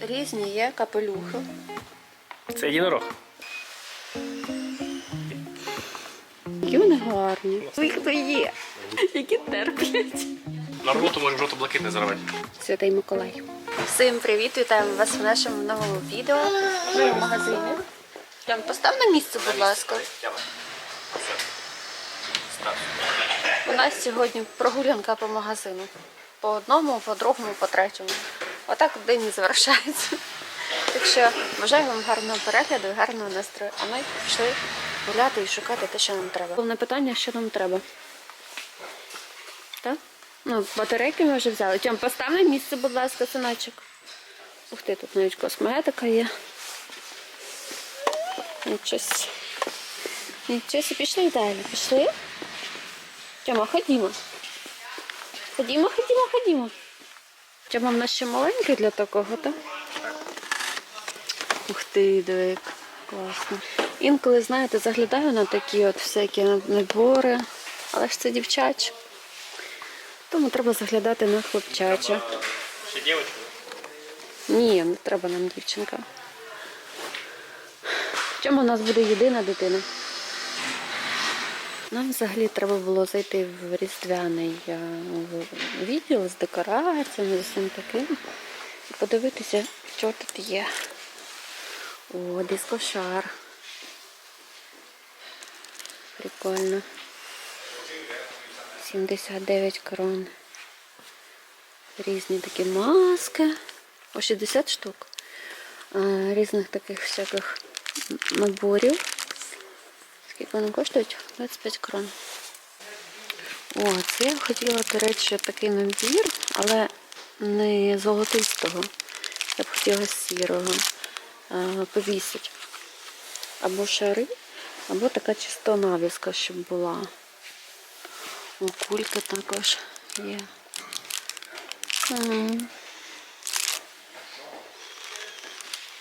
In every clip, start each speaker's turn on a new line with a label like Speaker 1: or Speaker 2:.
Speaker 1: Різні є капелюхи.
Speaker 2: Це єдинорог.
Speaker 1: Які вони гарні. Ой, хто є. Які терплять.
Speaker 2: На роботу можемо жовто-блакитне заривати.
Speaker 1: Святий Миколай. Всім привіт! Вітаємо вас в нашому новому відео. Ми в магазині. Прям постав на місце, будь ласка. У нас сьогодні прогулянка по магазину. По одному, по другому, по третьому. Отак день завершається. Так що бажаю вам гарного перегляду і гарного настрою. А ми пішли гуляти і шукати те, що нам треба. Головне питання, що нам треба. Так? Ну, батарейки ми вже взяли. Тьом, постав на місце, будь ласка, синочок. Ух ти, тут навіть косметика є. Нічого. сі. Нічого, сі. пішли далі. Пішли. Тьома, ходімо. Ходімо, ходімо, ходімо. Тьома в нас ще маленький для такого, так? Ух ти, диви, як класно. Інколи, знаєте, заглядаю на такі от всякі набори, але ж це дівчачі. Тому треба заглядати на хлопчаче.
Speaker 2: Ще дівчинка?
Speaker 1: Ні, не треба нам дівчинка. В чому у нас буде єдина дитина? Нам взагалі треба було зайти в різдвяний е, відділ з декораціями, з усім таким. І подивитися, що тут є. О, дискошар. Прикольно. 79 крон. Різні такі маски. О 60 штук. Е, Різних таких всяких наборів. Скільки вони коштують? 25 крон. О, це я хотіла, до речі, такий набір, але не золотистого. Я б хотіла сірого. Е, Повісить. Або шари, або така чисто навіска, щоб була. О, кульки також є. М.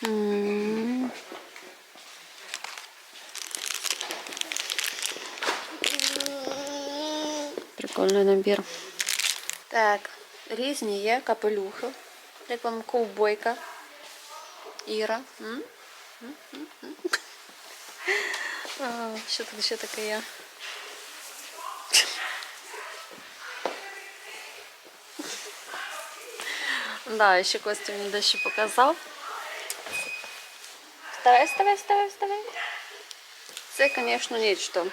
Speaker 1: М. Прикольний набір. Так, різні є капелюхи. Як вам ковбойка. Іра. М? М? М? М? А, Що тут ще таке є? Да, ще Костя мені дещо показав. Вставай, вставай, вставай, вставай. Це, звісно, нічто.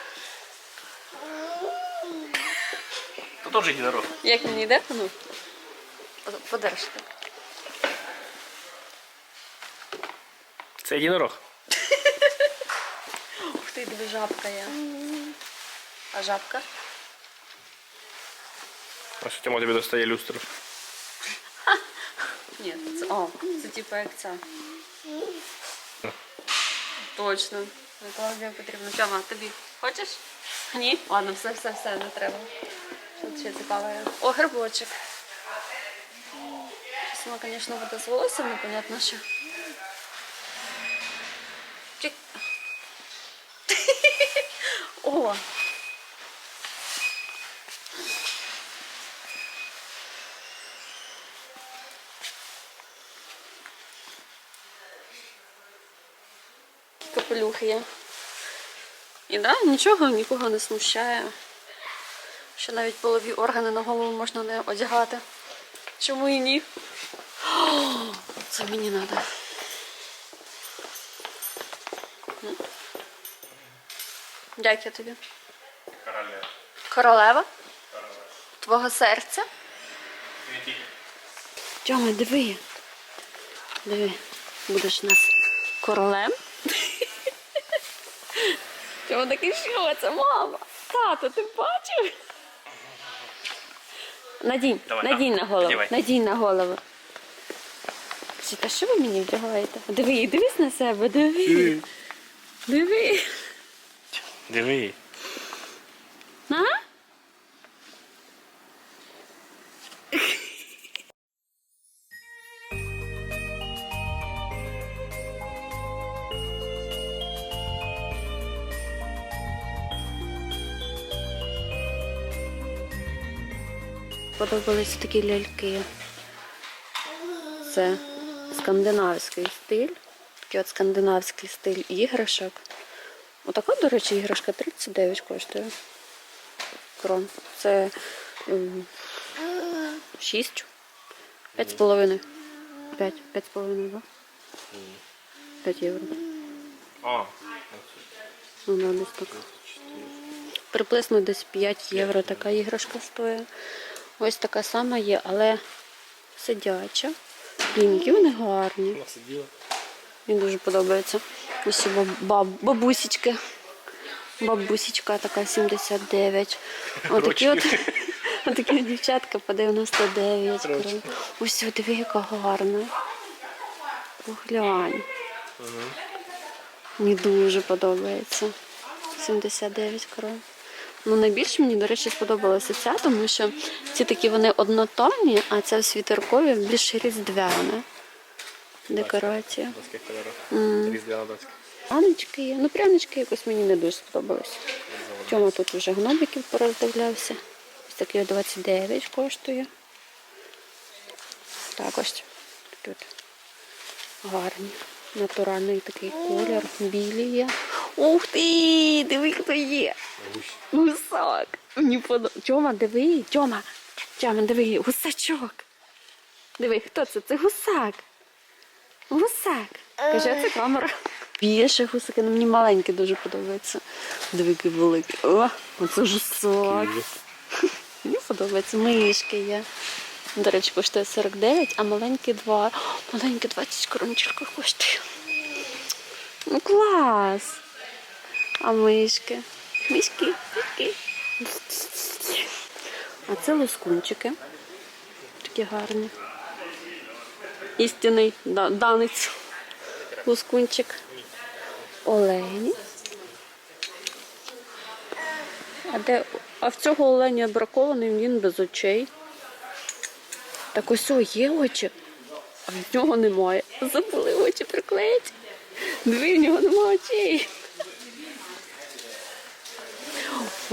Speaker 2: Теж єдинорог.
Speaker 1: Як мені йде? Ну, под- подержте.
Speaker 2: Це єдинорог.
Speaker 1: Ух ти, диви, жабка є. А жабка?
Speaker 2: А що Тьома тобі достає люстру?
Speaker 1: Ні, це, о, це типу як ця. Точно. Викладення потрібно. Тьома, тобі хочеш? Ні? Ладно, все, все, все, не треба. Тут ще цікаве? О, грибочок. Щось звісно, буде з волоссям, непонятно що. Чик. О! Капелюх є. І да, нічого нікого не смущає. Що навіть полові органи на голову можна не одягати. Чому і ні? О, це мені треба. Дякую тобі.
Speaker 2: Короля.
Speaker 1: Королева? Твого серця? Тьома, диви. Диви, будеш у нас королем. Тьома такий, що це, мама? Тато, ти бачив? Надінь,
Speaker 2: Давай,
Speaker 1: надінь
Speaker 2: на,
Speaker 1: на голову,
Speaker 2: надівай.
Speaker 1: надінь на голову. Чи та що ви мені вдягаєте? Диви, дивись на себе, диви. Диви.
Speaker 2: Диви.
Speaker 1: Подобались такі ляльки. Це скандинавський стиль. Такий от скандинавський стиль іграшок. Отака, до речі, іграшка 39 коштує. Крон. Це ем, 6. 5,5. 5. 5,5, да? 5 євро.
Speaker 2: А,
Speaker 1: Ну, да, десь так. Приблизно десь 5 євро така іграшка стоїть. Ось така сама є, але сидяча. Блін, які вони гарні. Мені дуже подобається. Ось баб, баб, бабусечки. Бабусечка така 79. Отакі от, отакі от дівчатка по 99.
Speaker 2: Коротше.
Speaker 1: коротше. Ось диви, яка гарна. Поглянь. Мені дуже подобається. 79 крон. Ну, найбільше мені, до речі, сподобалася ця, тому що ці такі вони однотонні, а ця в світеркові більш різдвяна декорація.
Speaker 2: Різдвяна доска.
Speaker 1: Прянички є. Ну, прянички якось мені не дуже сподобалися. Тьома тут вже гномиків пороздивлявся. Ось такий 29 коштує. Також тут гарні. Натуральний такий колір, білі є. Ух ти! Диви, хто є! Гусак! Мені подобається. Тьома, диви, Тьома! Тьома, диви, гусачок! Диви, хто це? Це гусак! Гусак. Каже, це камера. Більше гусаки, ну мені маленькі дуже подобаються. Диви, який великий. О, оце гусак. Мені подобається. Мишки є. До речі, коштує 49, а маленькі 2. Маленькі 20 корончиків коштує. Ну клас. А мишки? Мишки, мишки. А це лускунчики. Такі гарні істинний данець. Лускунчик. Олені. А де? А в цього оленя бракований, він без очей. Так ось о, є очі, а в нього немає. Забули очі приклеїти. Диви, в нього немає очей.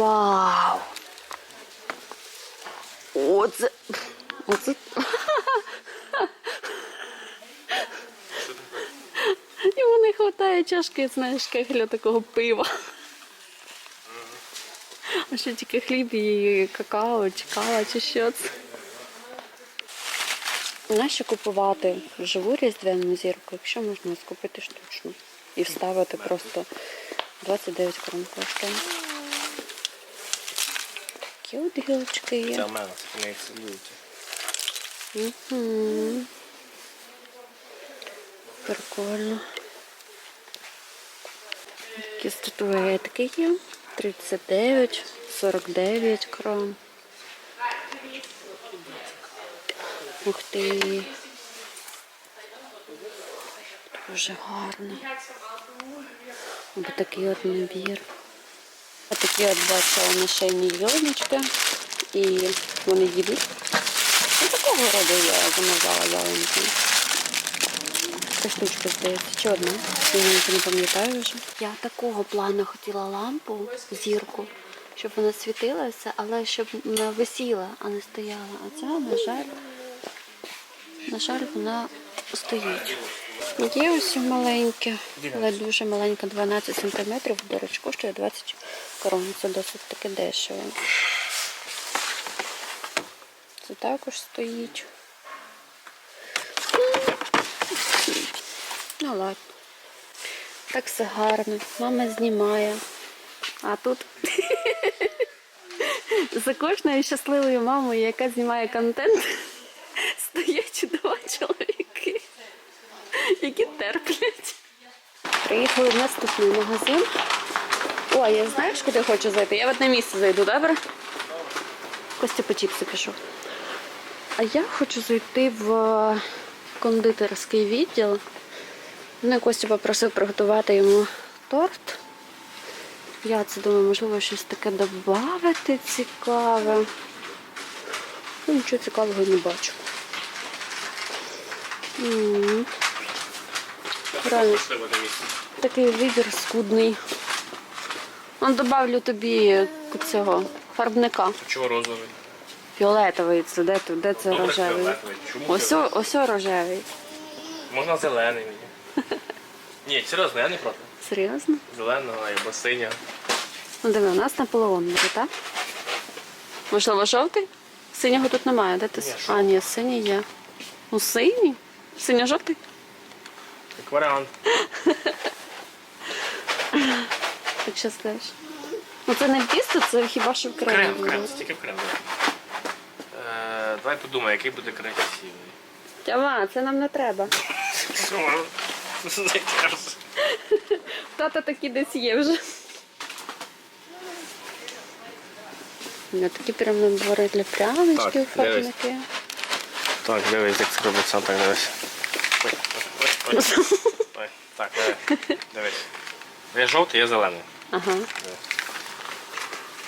Speaker 1: Вау! Оце. Оце. Йому не вистачає чашки, знаєш, кегля такого пива. А що тільки хліб і какао, чи кава, чи що це. Нащо купувати живу різдвяну зірку, якщо можна скупити штучну і вставити просто 29 крон коштує. Такі от гілочки є.
Speaker 2: Це в мене.
Speaker 1: Угу. Прикольно. Такі статуетки є. 39, 49 крон. Ух ти. Дуже гарно. Ось такий от набір. Такі от бачила нашейні ялиночки. І вони їдуть. Ну, такого роду я замовляла ялинку. Це штучка, здається, чи одна. Я не пам'ятаю вже. Я такого плану хотіла лампу, зірку, щоб вона світилася, але щоб вона висіла, а не стояла. А ця, на жаль, на жаль, вона стоїть. Є ось маленьке, але дуже маленька, 12 см, до речі, коштує 20 крон. Це досить таки дешево. Це також стоїть. Ну ладно. Так все гарно. Мама знімає. А тут за кожною щасливою мамою, яка знімає контент, стоять два чоловіки, які терплять. Приїхали в наступний магазин. О, я знаєш, куди хочу зайти? Я в одне місце зайду, добре? Костя по чіпси пішов. А я хочу зайти в кондитерський відділ. Мене Костя попросив приготувати йому торт. Я це думаю, можливо, щось таке додати цікаве. Ну, нічого цікавого не бачу. М. Реально, такий вибір скудний. Он добавлю тобі цього фарбника.
Speaker 2: Чого розовий?
Speaker 1: Фіолетовий, це де, тут- де це
Speaker 2: Добре,
Speaker 1: рожевий?
Speaker 2: фіолетовий. Чому
Speaker 1: Ось, о- ось рожевий.
Speaker 2: Можна зелений мені. Ні, серйозно, я не проти.
Speaker 1: Серйозно?
Speaker 2: Зеленого або синього.
Speaker 1: Ну диви, у нас Наполеон може, так? Можливо, жовтий? Синього тут немає, де ти?
Speaker 2: Ні,
Speaker 1: с- А, ні, синій є. Ну, синій? Синьо-жовтий?
Speaker 2: Як варіант.
Speaker 1: Так що? Ну це не в тісто, це хіба що в.
Speaker 2: Крем, крем, це тільки в крем. Е, давай подумай, який буде красивий.
Speaker 1: Тьома, це нам не треба. Тата такі десь є вже. Я такі прям набори для пряничків,
Speaker 2: Так. Так, дивись, як це робиться, так дивись. Ой, ой, ой, ой. Ой, Так, диви. дивись. Є жовтий, є зелений.
Speaker 1: Ага.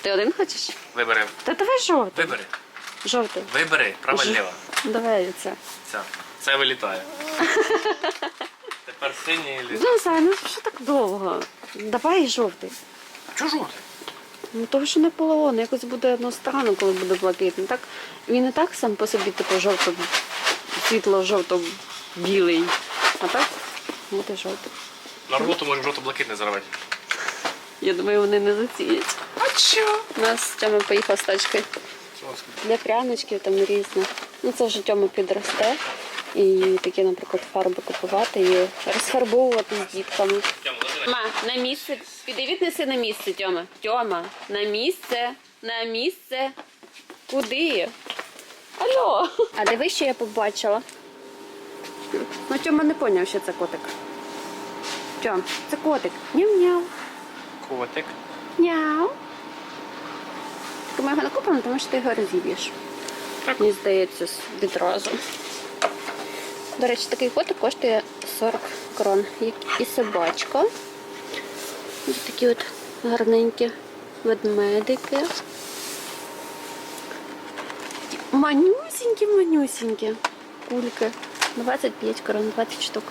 Speaker 1: Ти один хочеш?
Speaker 2: Вибери.
Speaker 1: Та давай жовтий.
Speaker 2: Вибери.
Speaker 1: Жовтий.
Speaker 2: Вибери, ліво.
Speaker 1: Давай це.
Speaker 2: Це. Це вилітає. Тепер синій ліс.
Speaker 1: Ну, Зай, ну що так довго? Давай жовтий.
Speaker 2: Чого жовтий?
Speaker 1: Ну того, що Наполеон якось буде одностранно, коли буде блакитний. Так він і так сам по собі типу жовто, світло-жовто-білий. А так буде жовтий.
Speaker 2: На роботу може жовто-блакитний заробити.
Speaker 1: Я думаю, вони не зацінять.
Speaker 2: А чого?
Speaker 1: У нас Тьома поїхав з тачкою для пряничків там різних. Ну це вже Тьома підросте. І такі, наприклад, фарби купувати і розфарбовувати з дітками. Ма, на місце. Піди віднеси на місце, Тьома. Тьома, на місце, на місце. Куди? Алло. А диви, що я побачила. Ну, Тьома не поняв, що це котик. Тьом, це котик. Няу-няу.
Speaker 2: Котик.
Speaker 1: Няу. Так ми його не купимо, тому що ти його розіб'єш.
Speaker 2: Так.
Speaker 1: Мені здається, відразу. До речі, такий котик коштує 40 крон. Як і собачка. Ось такі от гарненькі ведмедики. Манюсінькі, манюсінькі. Кульки. 25 крон, 20 штук.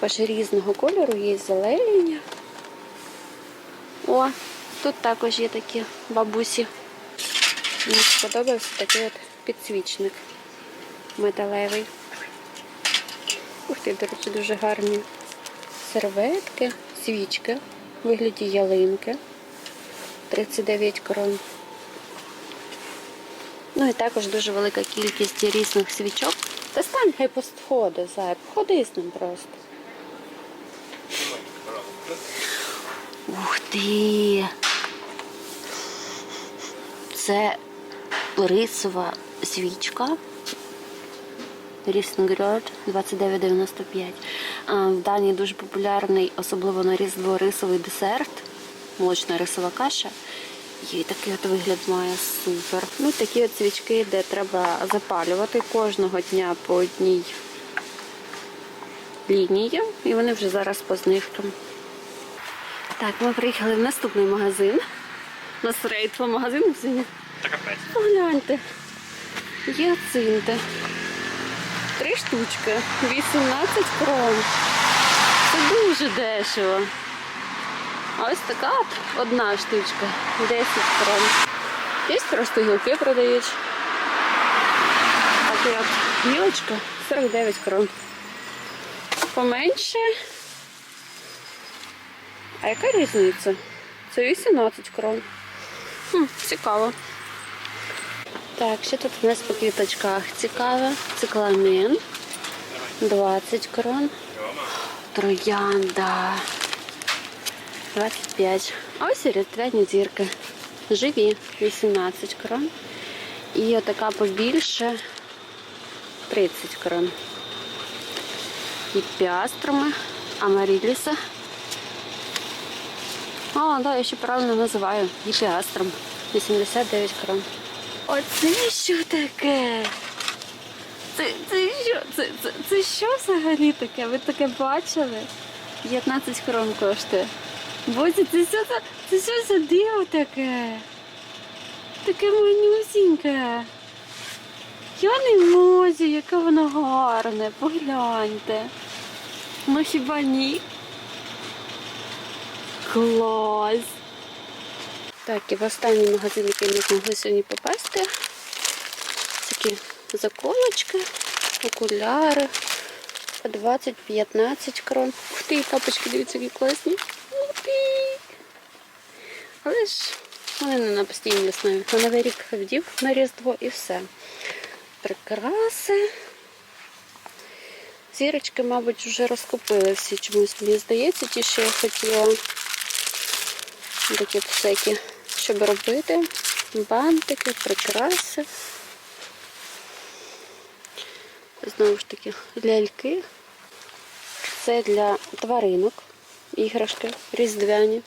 Speaker 1: Також різного кольору є зелені. О, тут також є такі бабусі. Мені сподобався такий от підсвічник металевий. Ух ти, до речі, дуже гарні серветки, свічки у вигляді ялинки. 39 крон. Ну і також дуже велика кількість різних свічок. Та стань, хай постходи, зай, походи з ним просто. Ти! Це рисова свічка. Ріснγκрьод 29,95. В Данії дуже популярний, особливо на Різдво рисовий десерт, молочна рисова каша. І такий от вигляд має супер. Ну, такі от свічки, де треба запалювати кожного дня по одній лінії. І вони вже зараз по знижкам. Так, ми приїхали в наступний магазин. У нас рейд по магазину сьогодні.
Speaker 2: Та капець.
Speaker 1: Погляньте. Гіацинти. Три штучки. 18 крон. Це дуже дешево. А ось така от одна штучка. 10 крон. Є просто гілки продають. Така от гілочка 49 крон. Поменше. А яка різниця? Це 18 крон. Хм, цікаво. Так, що тут у нас по квіточках цікаве? Цикламен. 20 крон. Троянда. 25. А ось і різдвяні зірки. Живі 18 крон. І отака побільше 30 крон. І піастрами, амаріліса. А, да, я ще правильно називаю. І піастром. 89 крон. Оце що таке? Це, це що? Це, це, це що взагалі таке? Ви таке бачили? 15 крон коштує. Боже, це що за, це що за диво таке? Таке манюсіньке. Я не можу, яке воно гарне. Погляньте. Ну хіба ні? Клас. Так, і в останній магазин, який ми змогли сьогодні попасти. Такі заколочки, окуляри, по 20-15 крон. Ух ти, тапочки, дивіться, які класні. Ух! Але ж вони не на постійній основі. На Новий рік вдів на Різдво і все. Прикраси. Зірочки, мабуть, вже розкупили всі чомусь, мені здається, ті, що я хотіла. Такі всякі, щоб робити. Бантики, прикраси. Знову ж таки, ляльки. Це для тваринок. Іграшки різдвяні.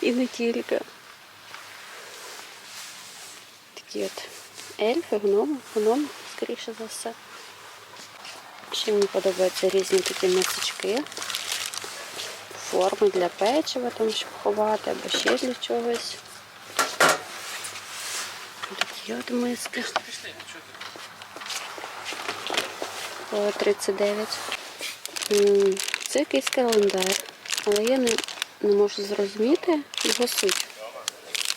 Speaker 1: І не тільки. Такі от ельфи, гноми, гноми, скоріше за все. Ще мені подобаються різні такі мисочки. Форми для печива, там, щоб ховати, або ще для чогось. Такі от миски. По 39. Це якийсь календар, але я не, не можу зрозуміти його суть.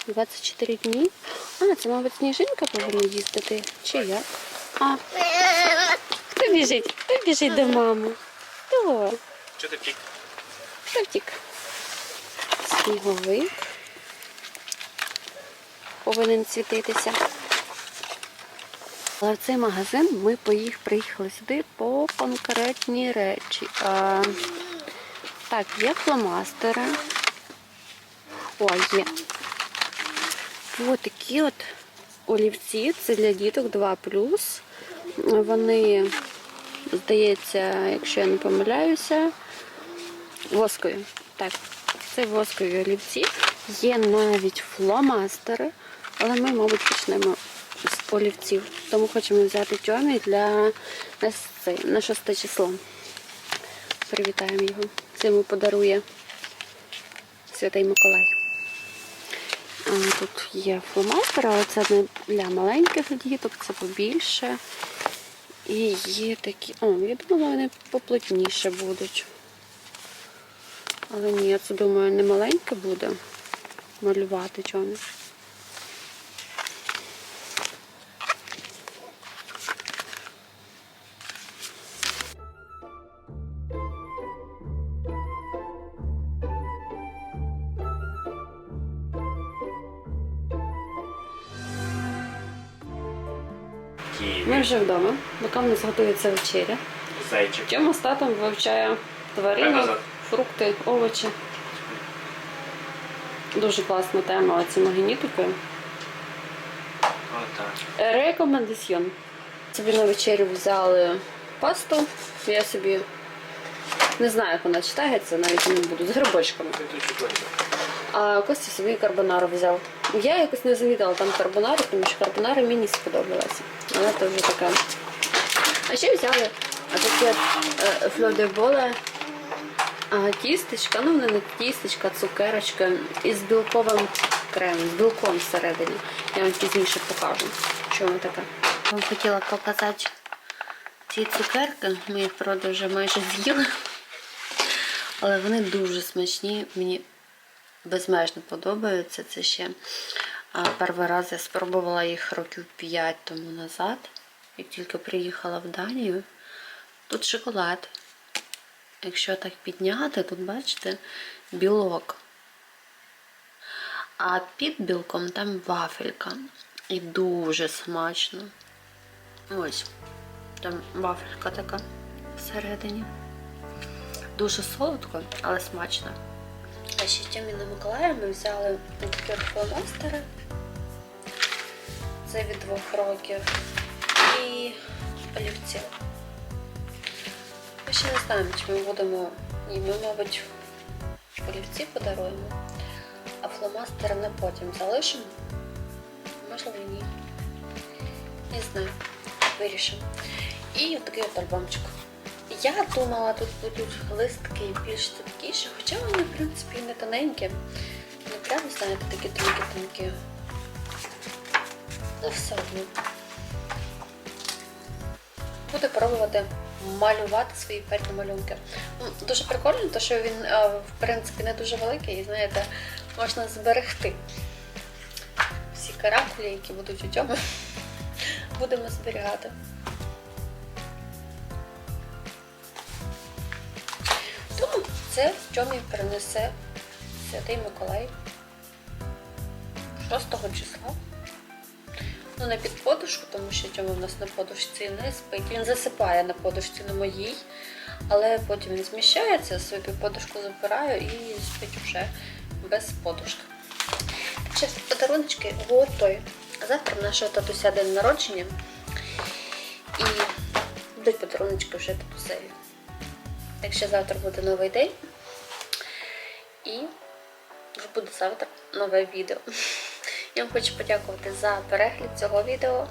Speaker 1: 24 дні. А, це, мабуть, сніжинка повинна їздити. Чи як? А. Хто біжить? Хто біжить до мами? Хто?
Speaker 2: Що ти пік?
Speaker 1: Втік? Сніговик. Повинен світитися. Але в цей магазин ми поїх, приїхали сюди по конкретні речі. А, так, є фломастери. О, є. Ось такі от олівці. Це для діток 2 Вони, здається, якщо я не помиляюся, воскові. Так, це воскові олівці. Є навіть фломастери, але ми, мабуть, почнемо з олівців. Тому хочемо взяти тьомі для на, це, на 6 число. Привітаємо його. Це йому подарує Святий Миколай. А, тут є фломастери, але це не для маленьких діток, це побільше. І є такі. О, я думала, вони поплотніше будуть. Але ні, я це думаю, не маленьке буде малювати чому. Ми вже вдома, поки в нас готується вечеря.
Speaker 2: Зайчик.
Speaker 1: Тьома з татом вивчає тваринок. Фрукти, овочі. Дуже класна тема магнітики. Рекомендаціон. Собі на вечерю взяли пасту. Я собі не знаю, як вона читається, навіть не буду з грибочками. А Костя собі карбонару взяв. Я якось не замітила там карбонару, тому що карбонара мені сподобалася. Вона теж така. А ще взяли таке флодеболе тістечка, ну не тістечка, цукерочка із білковим кремом, з білком всередині. Я вам пізніше покажу, що вона така. Вам хотіла показати ці цукерки. Ми їх правда вже майже з'їли. Але вони дуже смачні. Мені безмежно подобаються. Це ще перший раз я спробувала їх років 5 тому назад, як тільки приїхала в Данію. Тут шоколад. Якщо так підняти, тут бачите білок. А під білком там вафелька. І дуже смачно. Ось. Там вафелька така всередині. Дуже солодко, але смачно. А ще Тьомі на Миколая ми взяли фломастери. Це від двох років. І олівці. Ще не знаємо, чи ми будемо. Ні, ми, мабуть, олівці подаруємо, а фломастери на потім залишимо. Можливо, ні. Не знаю. Вирішимо. І отакий от альбомчик. Я думала, тут будуть листки більш тонкіші, хоча вони, в принципі, не тоненькі. Не прямо, знаєте, такі тонкі-тонкі. Але все одно. Буду пробувати малювати свої перші малюнки. Дуже прикольно, тому що він, е, в принципі, не дуже великий і, знаєте, можна зберегти. Всі каракулі, які будуть у цьому, будемо зберігати. Тому це Тьомі принесе Святий Миколай 6 числа. Ну, не під подушку, тому що Тьома в нас на подушці не спить. Він засипає на подушці на моїй, але потім він зміщається, собі подушку забираю і спить вже без подушки. Ще подаруночки готові. Завтра нашого татуся день народження. І будуть подаруночки вже татусеві. Так що завтра буде новий день. І вже буде завтра нове відео. Я вам хочу подякувати за перегляд цього відео.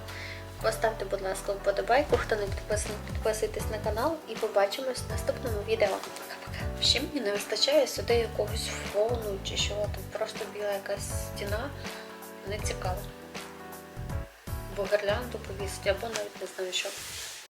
Speaker 1: Поставте, будь ласка, вподобайку, хто не підписаний, підписуйтесь на канал і побачимось в наступному відео. Пока-пока. Ще мені не вистачає сюди якогось фону чи що, там просто біла якась стіна. Не цікаво. Бо гірлянду повісить, або навіть не знаю що.